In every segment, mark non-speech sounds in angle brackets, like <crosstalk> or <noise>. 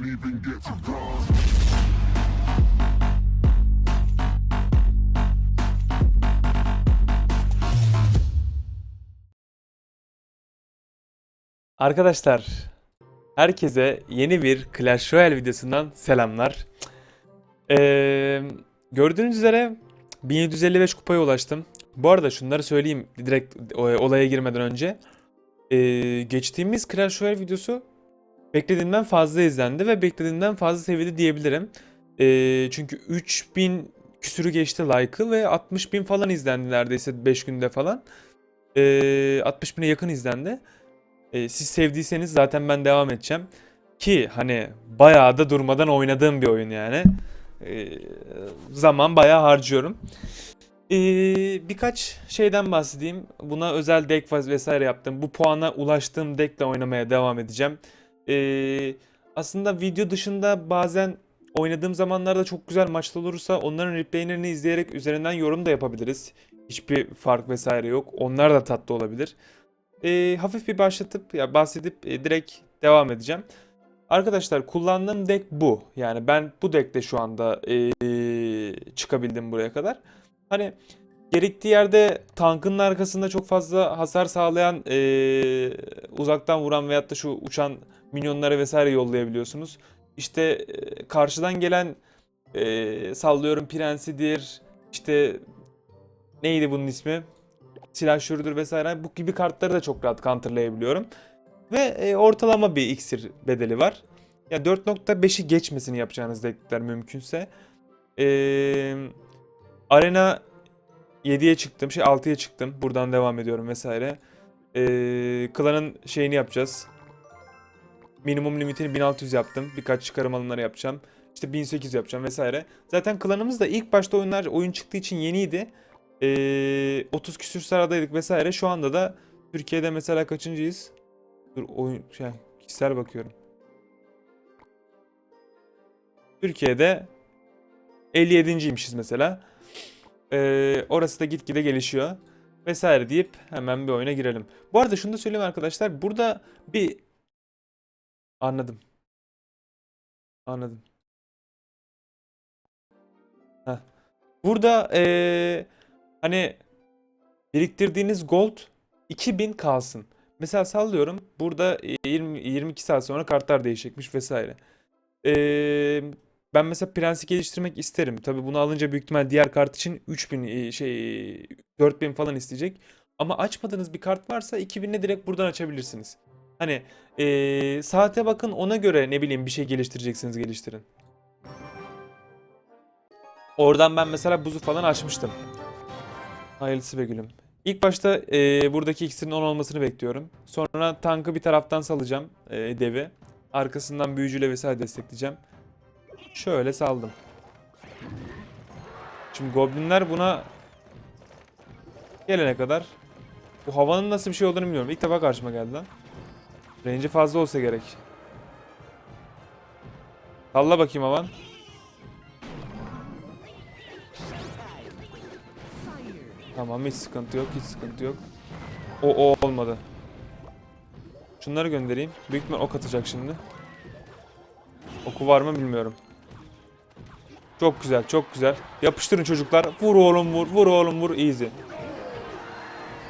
can even get to God. Arkadaşlar, herkese yeni bir Clash Royale videosundan selamlar. Ee, gördüğünüz üzere 1755 kupaya ulaştım. Bu arada şunları söyleyeyim direkt o- olaya girmeden önce. Ee, geçtiğimiz Clash Royale videosu beklediğimden fazla izlendi ve beklediğimden fazla seviyede diyebilirim. Ee, çünkü 3000 küsürü geçti like'ı ve 60 bin falan izlendi neredeyse 5 günde falan. Ee, 60 bine yakın izlendi. E, siz sevdiyseniz zaten ben devam edeceğim. Ki hani bayağı da durmadan oynadığım bir oyun yani. E, zaman bayağı harcıyorum. E, birkaç şeyden bahsedeyim. Buna özel deck vesaire yaptım. Bu puana ulaştığım deckle oynamaya devam edeceğim. E, aslında video dışında bazen oynadığım zamanlarda çok güzel maçlar olursa onların replaylerini izleyerek üzerinden yorum da yapabiliriz. Hiçbir fark vesaire yok. Onlar da tatlı olabilir e, hafif bir başlatıp ya bahsedip e, direkt devam edeceğim. Arkadaşlar kullandığım deck bu. Yani ben bu deckte şu anda e, çıkabildim buraya kadar. Hani gerektiği yerde tankın arkasında çok fazla hasar sağlayan e, uzaktan vuran veyahut da şu uçan minyonlara vesaire yollayabiliyorsunuz. İşte e, karşıdan gelen e, sallıyorum prensidir işte neydi bunun ismi? silahşörüdür vesaire bu gibi kartları da çok rahat counterlayabiliyorum. Ve e, ortalama bir iksir bedeli var. Ya 4.5'i geçmesini yapacağınız deckler mümkünse. E, arena 7'ye çıktım, şey 6'ya çıktım. Buradan devam ediyorum vesaire. E, klanın şeyini yapacağız. Minimum limitini 1600 yaptım. Birkaç çıkarım alımları yapacağım. İşte 1800 yapacağım vesaire. Zaten klanımız da ilk başta oyunlar oyun çıktığı için yeniydi. Ee, 30 küsür sıradaydık vesaire. Şu anda da Türkiye'de mesela kaçıncıyız? Dur oyun şey kişisel bakıyorum. Türkiye'de 57.ymişiz mesela. Ee, orası da gitgide gelişiyor. Vesaire deyip hemen bir oyuna girelim. Bu arada şunu da söyleyeyim arkadaşlar. Burada bir anladım. Anladım. Heh. Burada ee, Hani biriktirdiğiniz gold 2000 kalsın. Mesela sallıyorum burada 20, 22 saat sonra kartlar değişecekmiş vesaire. Ee, ben mesela prensi geliştirmek isterim. Tabi bunu alınca büyük ihtimal diğer kart için 3000 e, şey 4000 falan isteyecek. Ama açmadığınız bir kart varsa 2000'le direkt buradan açabilirsiniz. Hani ee, saate bakın ona göre ne bileyim bir şey geliştireceksiniz geliştirin. Oradan ben mesela buzu falan açmıştım. Hayırlısı be gülüm. İlk başta e, buradaki iksirin 10 olmasını bekliyorum. Sonra tankı bir taraftan salacağım e, devi. Arkasından büyücüyle vesaire destekleyeceğim. Şöyle saldım. Şimdi goblinler buna gelene kadar bu havanın nasıl bir şey olduğunu bilmiyorum. İlk defa karşıma geldi lan. Range'i fazla olsa gerek. Salla bakayım havan. Tamam hiç sıkıntı yok hiç sıkıntı yok. O o olmadı. Şunları göndereyim. Büyük ihtimal ok atacak şimdi. Oku var mı bilmiyorum. Çok güzel çok güzel. Yapıştırın çocuklar. Vur oğlum vur vur oğlum vur easy.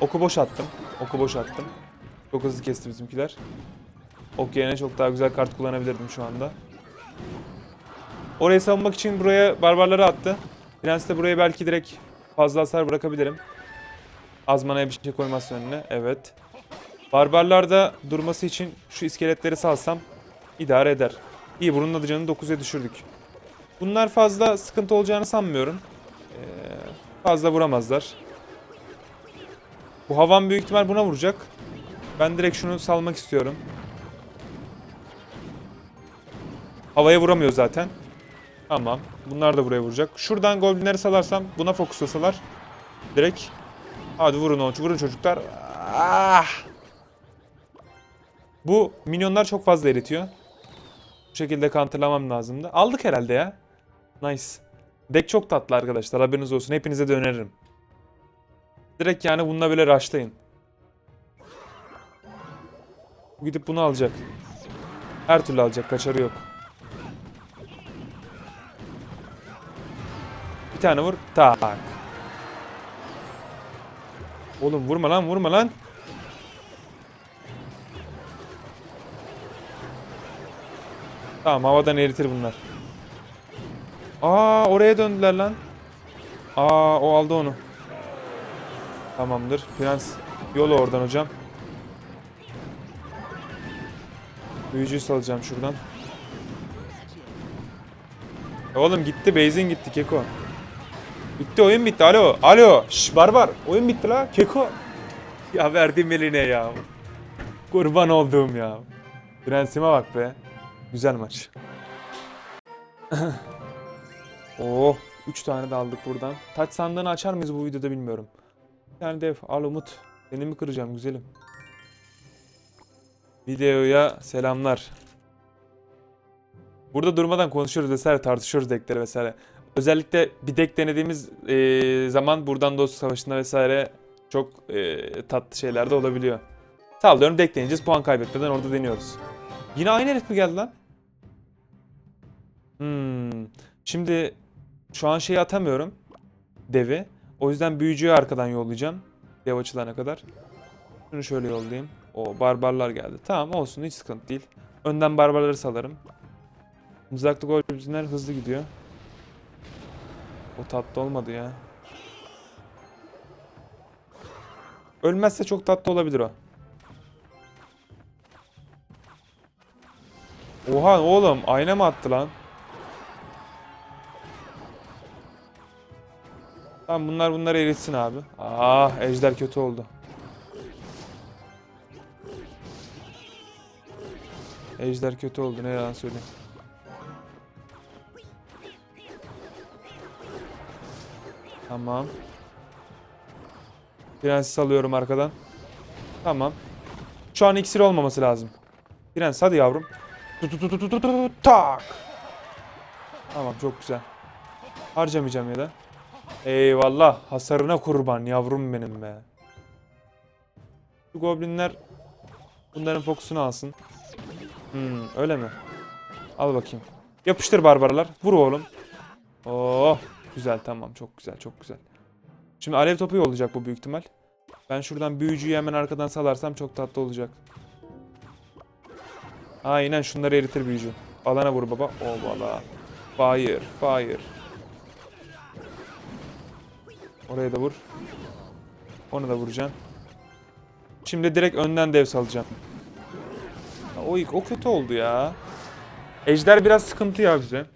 Oku boş attım. Oku boş attım. Çok hızlı kesti bizimkiler. Ok yerine çok daha güzel kart kullanabilirdim şu anda. Orayı savunmak için buraya barbarları attı. Prens de buraya belki direkt fazla hasar bırakabilirim. Azmanaya bir şey koymazsa önüne. Evet. Barbarlarda durması için şu iskeletleri salsam idare eder. İyi bunun da canını 9'a düşürdük. Bunlar fazla sıkıntı olacağını sanmıyorum. Ee, fazla vuramazlar. Bu havan büyük ihtimal buna vuracak. Ben direkt şunu salmak istiyorum. Havaya vuramıyor zaten. Tamam. Bunlar da buraya vuracak. Şuradan goblinleri salarsam buna fokuslasalar. Direkt. Hadi vurun onu. Vurun çocuklar. Ah! Bu minyonlar çok fazla eritiyor. Bu şekilde counterlamam lazımdı. Aldık herhalde ya. Nice. Deck çok tatlı arkadaşlar haberiniz olsun. Hepinize de öneririm. Direkt yani bununla böyle rushlayın. Bu gidip bunu alacak. Her türlü alacak kaçarı yok. Bir tane vur. Tak. Oğlum vurma lan vurma lan. Tamam havadan eritir bunlar. Aa oraya döndüler lan. Aa o aldı onu. Tamamdır. Prens yolu oradan hocam. Büyücüyü salacağım şuradan. E Oğlum gitti base'in gitti Keko. Bitti oyun bitti alo. Alo. Şş barbar. Oyun bitti la Keko. <laughs> Ya verdim eline ya. Kurban olduğum ya. Prensime bak be. Güzel maç. <laughs> oh. 3 tane de aldık buradan. Taç sandığını açar mıyız bu videoda bilmiyorum. Bir tane dev. Al Umut. Seni mi kıracağım güzelim? Videoya selamlar. Burada durmadan konuşuyoruz vesaire tartışıyoruz deckleri vesaire. Özellikle bir deck denediğimiz eee, zaman buradan dost savaşında vesaire çok eee, tatlı şeyler de olabiliyor. Sallıyorum deck deneyeceğiz puan kaybetmeden orada deniyoruz. Yine aynı herif mi geldi lan? Hmm. Şimdi şu an şeyi atamıyorum. Devi. O yüzden büyücüyü arkadan yollayacağım. Dev açılana kadar. Şunu şöyle yollayayım. O barbarlar geldi. Tamam olsun hiç sıkıntı değil. Önden barbarları salarım. Mızraklı golcüler hızlı gidiyor. O tatlı olmadı ya. Ölmezse çok tatlı olabilir o. Oha oğlum ayna mı attı lan? Tamam bunlar bunları eritsin abi. Ah ejder kötü oldu. Ejder kötü oldu ne yalan söyleyeyim. Tamam. Prens alıyorum arkadan. Tamam. Şu an iksir olmaması lazım. Prens hadi yavrum. Tut tak. Tamam çok güzel. Harcamayacağım ya da. Eyvallah. Hasarına kurban yavrum benim be. Şu goblinler bunların fokusunu alsın. Hmm, öyle mi? Al bakayım. Yapıştır barbarlar. Vur oğlum. Oh, güzel tamam çok güzel çok güzel. Şimdi alev topu yollayacak bu büyük ihtimal. Ben şuradan büyücüyü hemen arkadan salarsam çok tatlı olacak. Aynen şunları eritir büyücü. Alana vur baba. Oh valla. Fire, fire. Oraya da vur. Onu da vuracağım. Şimdi direkt önden dev salacağım. Ya O, o kötü oldu ya. Ejder biraz sıkıntı ya bize.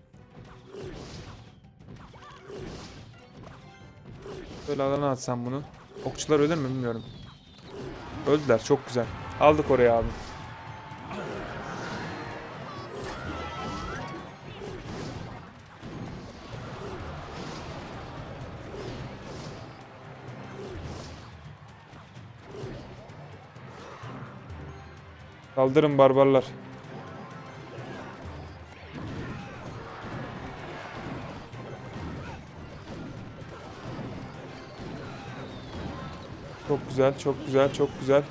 Böyle alana atsam bunu. Okçular ölür mü bilmiyorum. Öldüler çok güzel. Aldık oraya abi. Kaldırın barbarlar. Çok güzel, çok güzel, çok güzel.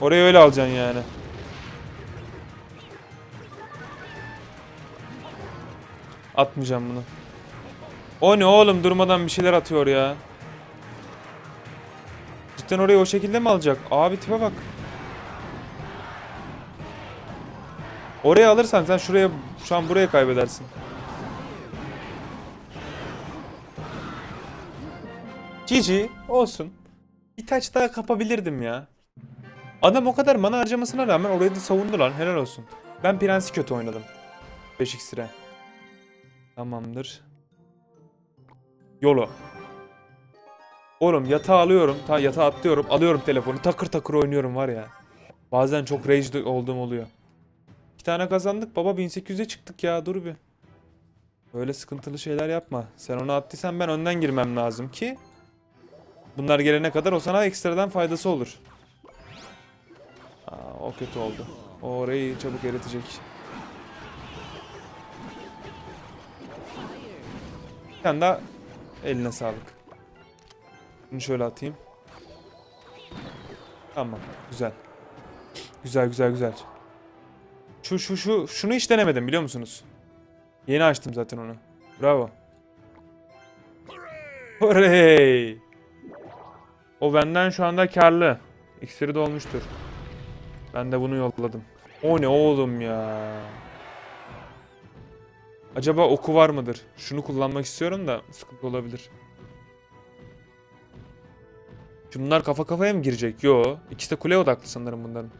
Orayı öyle alacaksın yani. Atmayacağım bunu. O ne oğlum durmadan bir şeyler atıyor ya. Cidden orayı o şekilde mi alacak? Abi tipe bak. Oraya alırsan sen şuraya şu an buraya kaybedersin. GG olsun. Bir taç daha kapabilirdim ya. Adam o kadar mana harcamasına rağmen orayı da savundu lan helal olsun. Ben prensi kötü oynadım. 5 iksire. Tamamdır. Yolu. Oğlum yatağı alıyorum. Ta yatağı atlıyorum. Alıyorum telefonu. Takır takır oynuyorum var ya. Bazen çok rage olduğum oluyor. İki tane kazandık. Baba 1800'e çıktık ya. Dur bir. Böyle sıkıntılı şeyler yapma. Sen onu attıysan ben önden girmem lazım ki. Bunlar gelene kadar o sana ekstradan faydası olur. Aa, o kötü oldu. O orayı çabuk eritecek. Bir tane daha eline sağlık. Bunu şöyle atayım. Tamam. Güzel. Güzel güzel güzel. Şu şu şu şunu hiç denemedim biliyor musunuz? Yeni açtım zaten onu. Bravo. Hooray! O benden şu anda karlı. İksiri dolmuştur. Ben de bunu yolladım. O ne oğlum ya? Acaba oku var mıdır? Şunu kullanmak istiyorum da sıkıntı olabilir. Şimdi bunlar kafa kafaya mı girecek? Yo. İkisi de kule odaklı sanırım bunların.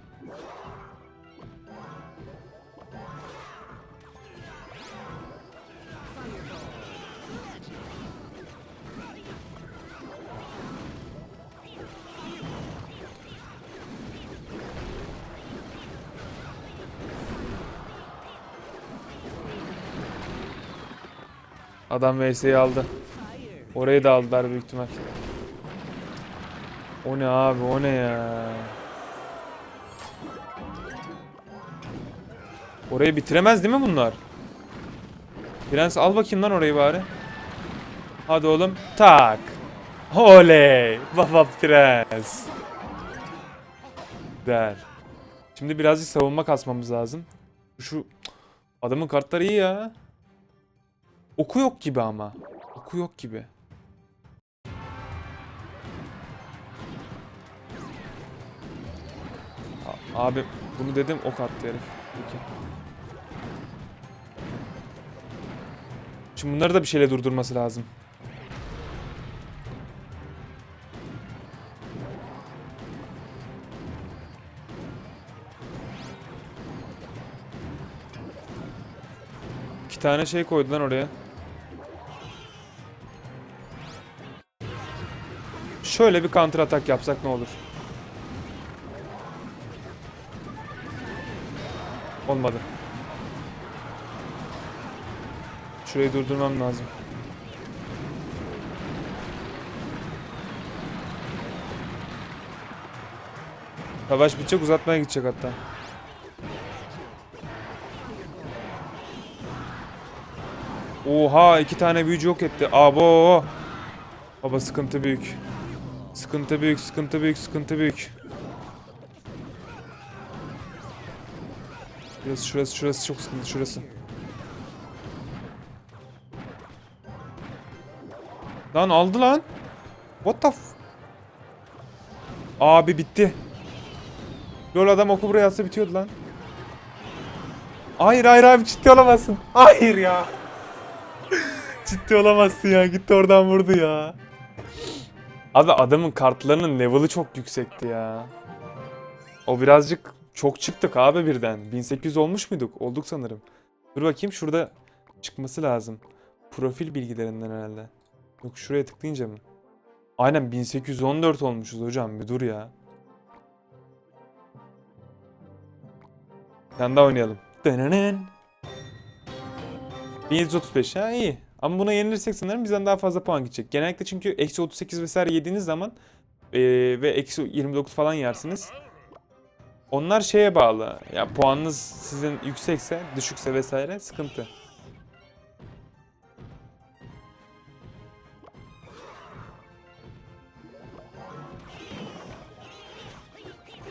Adam VS'yi aldı. Orayı da aldılar büyük ihtimal. O ne abi o ne ya? Orayı bitiremez değil mi bunlar? Prens al bakayım lan orayı bari. Hadi oğlum. Tak. Oley. Baba prens. Der. Şimdi birazcık savunma kasmamız lazım. Şu adamın kartları iyi ya. Oku yok gibi ama. Oku yok gibi. Abi bunu dedim ok attı herif. Peki. Şimdi bunları da bir şeyle durdurması lazım. İki tane şey koydu lan oraya. Şöyle bir counter atak yapsak ne olur? Olmadı. Şurayı durdurmam lazım. Savaş bitecek uzatmaya gidecek hatta. Oha iki tane büyücü yok etti. Abo. Baba sıkıntı büyük. Sıkıntı büyük, sıkıntı büyük, sıkıntı büyük. Şurası, şurası, şurası çok sıkıntı, şurası. Lan aldı lan. What the f... Abi bitti. Lol adam oku buraya atsa bitiyordu lan. Hayır hayır abi ciddi olamazsın. Hayır ya. <laughs> ciddi olamazsın ya. Gitti oradan vurdu ya. Abi adamın kartlarının level'ı çok yüksekti ya. O birazcık çok çıktık abi birden. 1800 olmuş muyduk? Olduk sanırım. Dur bakayım şurada çıkması lazım. Profil bilgilerinden herhalde. Yok şuraya tıklayınca mı? Aynen 1814 olmuşuz hocam bir dur ya. Bir daha oynayalım. Dınının. 1735 ha iyi. Ama buna yenilirsek sanırım bizden daha fazla puan gidecek. Genellikle çünkü eksi 38 vesaire yediğiniz zaman eee, ve eksi 29 falan yersiniz. Onlar şeye bağlı. Ya puanınız sizin yüksekse, düşükse vesaire sıkıntı.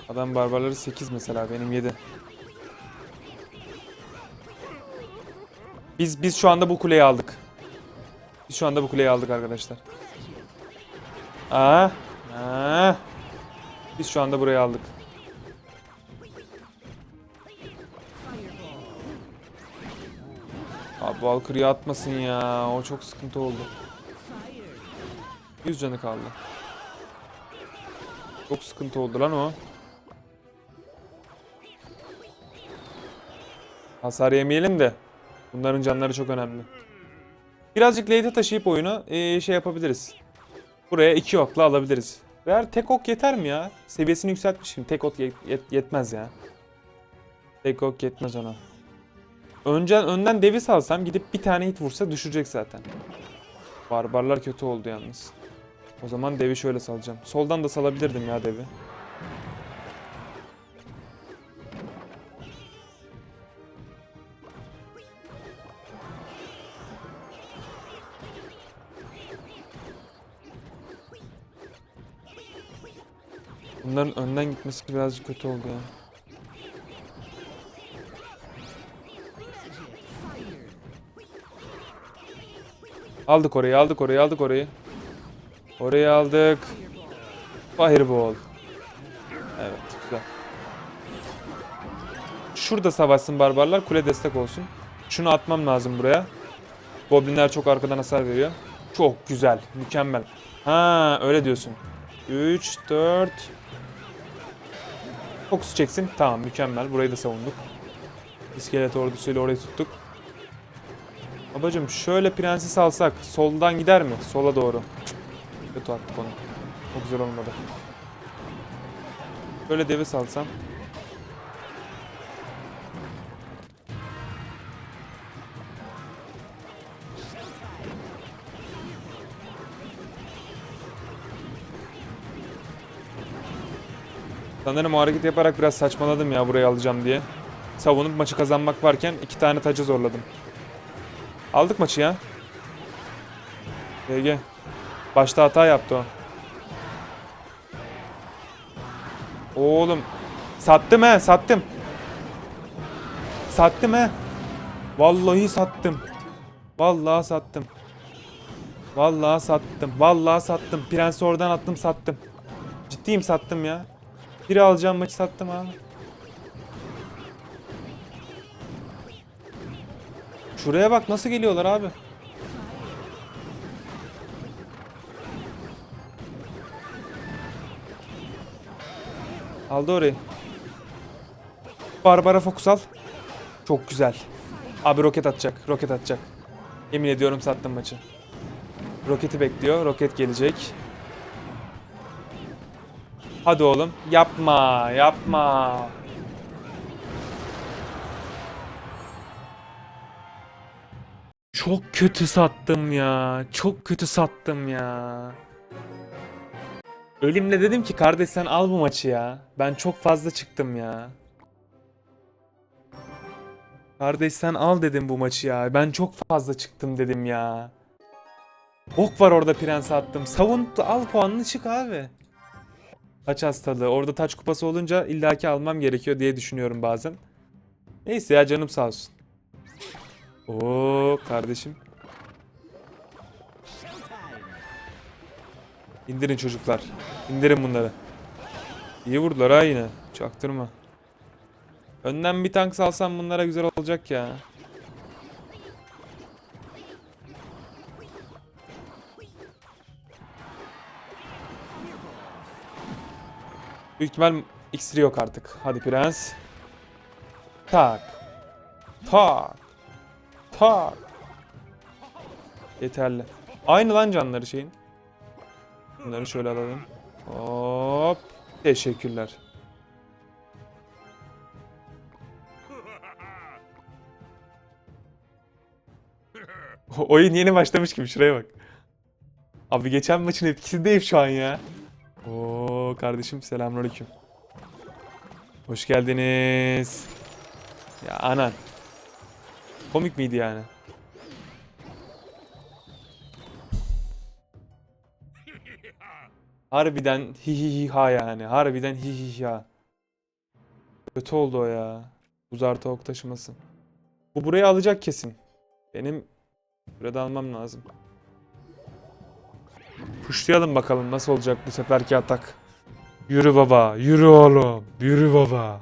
Adam barbarları 8 mesela benim 7. Biz biz şu anda bu kuleyi aldık. Biz şu anda bu kuleyi aldık arkadaşlar. Aa, aa. Biz şu anda burayı aldık. Abi Valkyrie'yi atmasın ya. O çok sıkıntı oldu. 100 canı kaldı. Çok sıkıntı oldu lan o. Hasar yemeyelim de. Bunların canları çok önemli. Birazcık late'e taşıyıp oyunu eee, şey yapabiliriz. Buraya iki okla alabiliriz. Eğer tek ok yeter mi ya? Seviyesini yükseltmişim. Tek ok yet- yetmez ya. Tek ok yetmez ona. Önceden önden devi salsam gidip bir tane hit vursa düşecek zaten. Barbarlar kötü oldu yalnız. O zaman devi şöyle salacağım. Soldan da salabilirdim ya devi. Bunların önden gitmesi birazcık kötü oldu ya. Aldık orayı, aldık orayı, aldık orayı. Orayı aldık. Fireball. Evet, güzel. Şurada savaşsın barbarlar, kule destek olsun. Şunu atmam lazım buraya. Goblinler çok arkadan hasar veriyor. Çok güzel, mükemmel. Ha, öyle diyorsun. 3, 4... Fokus çeksin. Tamam, mükemmel. Burayı da savunduk. İskelet ordusuyla orayı tuttuk. Babacım şöyle prenses alsak soldan gider mi? Sola doğru. Kötü attık onu. Çok güzel olmadı. Böyle devi salsam. Sanırım o hareketi yaparak biraz saçmaladım ya burayı alacağım diye. Savunup maçı kazanmak varken iki tane tacı zorladım. Aldık maçı ya. GG. Başta hata yaptı o. Oğlum. Sattım he sattım. Sattım he. Vallahi sattım. Vallahi sattım. Vallahi sattım. Vallahi sattım. Prensi oradan attım sattım. Ciddiyim sattım ya. Biri alacağım maçı sattım abi. Şuraya bak nasıl geliyorlar abi. Aldı orayı. Barbara fokus al. Çok güzel. Abi roket atacak. Roket atacak. Yemin ediyorum sattım maçı. Roketi bekliyor. Roket gelecek. Hadi oğlum. Yapma. Yapma. Çok kötü sattım ya. Çok kötü sattım ya. Elimle dedim ki kardeş sen al bu maçı ya. Ben çok fazla çıktım ya. Kardeş sen al dedim bu maçı ya. Ben çok fazla çıktım dedim ya. Ok var orada prens attım. Savun al puanını çık abi. Taç hastalığı. Orada taç kupası olunca illaki almam gerekiyor diye düşünüyorum bazen. Neyse ya canım sağ olsun. Oo kardeşim. İndirin çocuklar. İndirin bunları. İyi vurdular ha yine. Çaktırma. Önden bir tank salsam bunlara güzel olacak ya. Büyük ihtimal iksiri yok artık. Hadi prens. Tak. Tak. Tak. Yeterli. Aynı lan canları şeyin. Bunları şöyle alalım. Hop. Teşekkürler. Oyun yeni başlamış gibi şuraya bak. Abi geçen maçın etkisindeyim şu an ya. Oo kardeşim selamünaleyküm. Hoş geldiniz. Ya anan. Komik miydi yani? <laughs> Harbiden hi hi hi ha yani. Harbiden hi hi hi ha. Kötü oldu o ya. Buz artı ok taşıması. Bu burayı alacak kesin. Benim burada almam lazım. Puşlayalım bakalım nasıl olacak bu seferki atak. Yürü baba, yürü oğlum, yürü baba.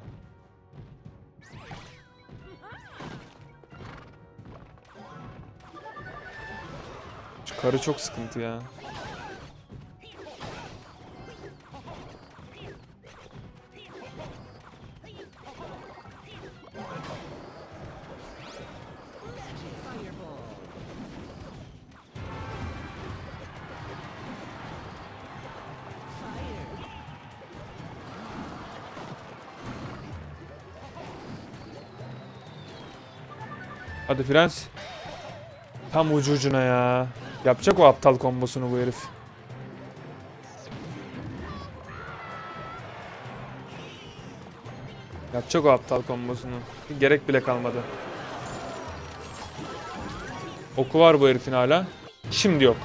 Karı çok sıkıntı ya. Hadi Frans. Tam ucu ucuna ya. Yapacak o aptal kombosunu bu herif. Yapacak o aptal kombosunu. Gerek bile kalmadı. Oku var bu herifin hala. Şimdi yok.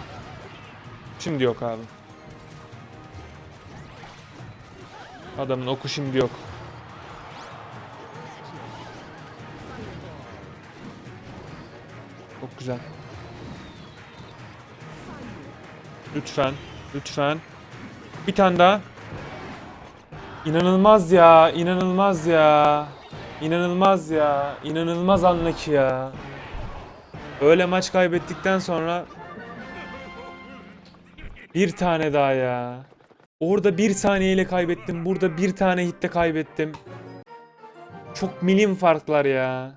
Şimdi yok abi. Adamın oku şimdi yok. Çok güzel. Lütfen. Lütfen. Bir tane daha. İnanılmaz ya. inanılmaz ya. İnanılmaz ya. İnanılmaz anlaki ya. Öyle maç kaybettikten sonra bir tane daha ya. Orada bir saniyeyle kaybettim. Burada bir tane hitte kaybettim. Çok milim farklar ya.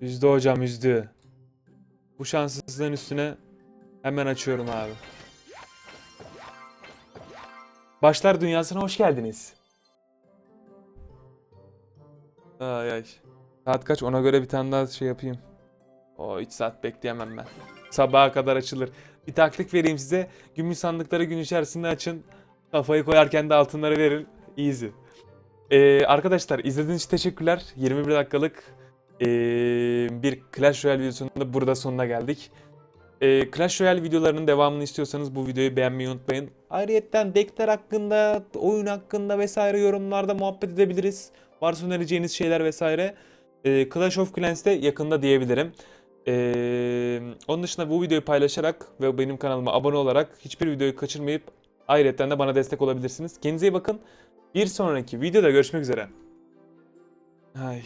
Üzdü hocam üzdü. Bu şanssızlığın üstüne hemen açıyorum abi. Başlar dünyasına hoş geldiniz. Ay ay. Saat kaç? Ona göre bir tane daha şey yapayım. O 3 saat bekleyemem ben. Sabaha kadar açılır. Bir taktik vereyim size. Gümüş sandıkları gün içerisinde açın. Kafayı koyarken de altınları verin. Easy. Ee, arkadaşlar izlediğiniz için teşekkürler. 21 dakikalık ee, bir Clash Royale videosunun da burada sonuna geldik. Ee, Clash Royale videolarının devamını istiyorsanız bu videoyu beğenmeyi unutmayın. Ayrıca deckler hakkında, oyun hakkında vesaire yorumlarda muhabbet edebiliriz. Varsa önereceğiniz şeyler vesaire. Ee, Clash of Clans'te yakında diyebilirim. Ee, onun dışında bu videoyu paylaşarak ve benim kanalıma abone olarak hiçbir videoyu kaçırmayıp ayrıca de bana destek olabilirsiniz. Kendinize iyi bakın. Bir sonraki videoda görüşmek üzere. Ay.